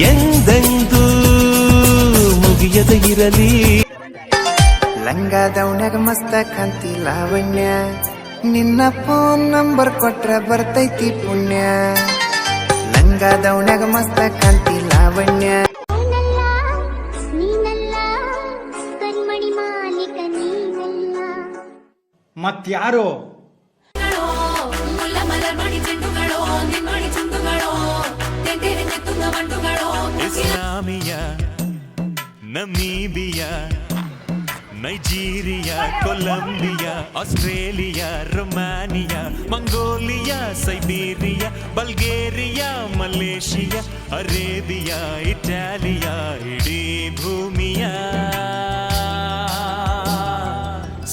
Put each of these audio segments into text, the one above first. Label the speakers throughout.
Speaker 1: ಎಂದೆಂದೂ ಮುಗಿಯದ ಇರಲಿ.
Speaker 2: ಲಂಗ ದೌಣ್ಯಾಗ ಮಸ್ತ ಕಾಂತಿ ಲಾವಣ್ಯ. ನಿನ್ನ ಫೋನ್ ನಂಬರ್ ಕೊಟ್ರ ಬರ್ತೈತಿ ಪುಣ್ಯ. ಲಂಗ ದೌಣ್ಯಾಗ ಮಸ್ತ ಕಾಂತಿ ಲಾವಣ್ಯ.
Speaker 3: ನಾನಲ್ಲ
Speaker 1: Islamia Namibia, Nigeria, Colombia, Australia, Romania, Mongolia, Siberia, Bulgaria, Malaysia, Arabia, Italia, ಇಡೀ ಭೂಮಿಯ.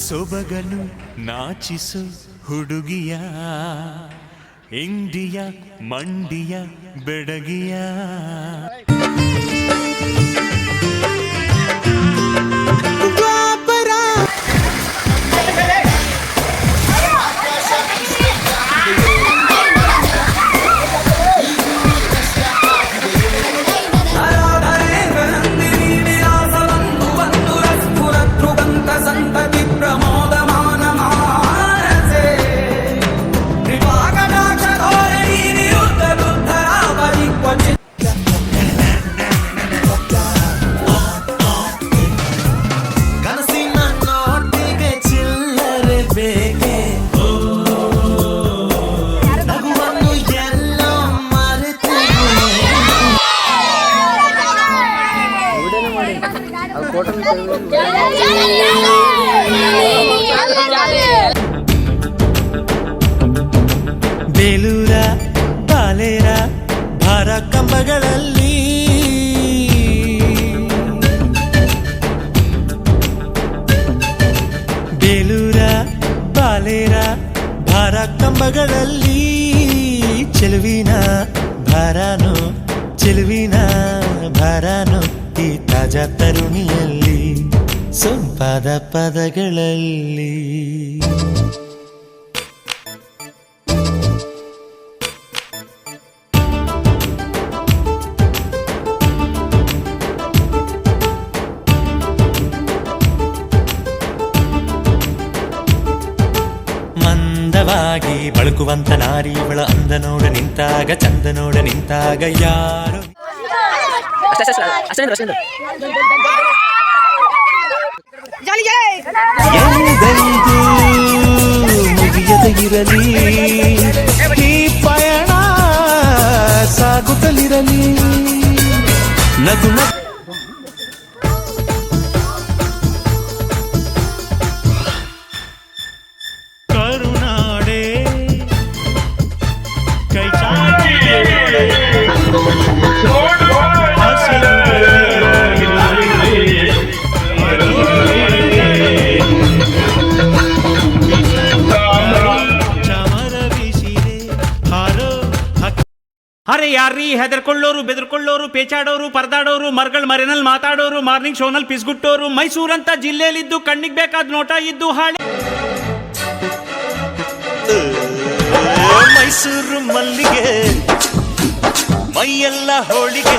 Speaker 1: ಸೊಬಗನು ನಾಚಿಸು ಹುಡುಗಿಯ, ಇಂಡಿಯಾ ಮಂಡಿಯ ಬೆಡಗಿಯ. ಬೇಲೂರ ಬಾಲೇರ ಭಾರ ಕಂಬಗಳಲ್ಲಿ ಬೇಲೂರ ಬಾಲೇರ ಭಾರ ಕಂಬಗಳಲ್ಲಿ ಚೆಲುವಿನ ಭಾರಾನು ಚೆಲುವಿನ ಭಾರಾನು ಈ ತಾಜಾ ತರುಣಿಯಲ್ಲಿ ಸೊಂಪಾದ ಪದಗಳಲ್ಲಿ. ಮಂದವಾಗಿ ಬಳಕುವಂತ ನಾರಿ ಇವಳ ಅಂದ ನೋಡ ನಿಂತಾಗ ಚಂದ ನೋಡ ನಿಂತಾಗ ಯಾರು? ಎಂದೆಂದೂ ಮುಗಿಯದ ಇರಲಿ ಈ ಪಯಣ ಸಾಗುತ್ತಲಿರಲಿ ನಗು ನಗು ಕರುನಾಡೆ ಕೈ ಚಾಚಿದೆ
Speaker 4: ಅರೆ ಯಾರ್ರೀ ಹೆದರ್ಕೊಳ್ಳೋರು, ಬೆದರ್ಕೊಳ್ಳೋರು, ಪೇಚಾಡೋರು, ಪರದಾಡೋರು, ಮರಗಳ ಮರೆನಲ್ಲಿ ಮಾತಾಡೋರು, ಮಾರ್ನಿಂಗ್ ಶೋನಲ್ಲಿ ಪಿಸ್ಗುಟ್ಟೋರು, ಮೈಸೂರಂತ ಜಿಲ್ಲೆಯಲ್ಲಿದ್ದು ಕಣ್ಣಿಗೆ ಬೇಕಾದ ನೋಟ ಇದ್ದು ಹಾಳೆ.
Speaker 1: ಮೈಸೂರು ಮಲ್ಲಿಗೆ, ಮೈಯೆಲ್ಲ ಹೋಳಿಗೆ.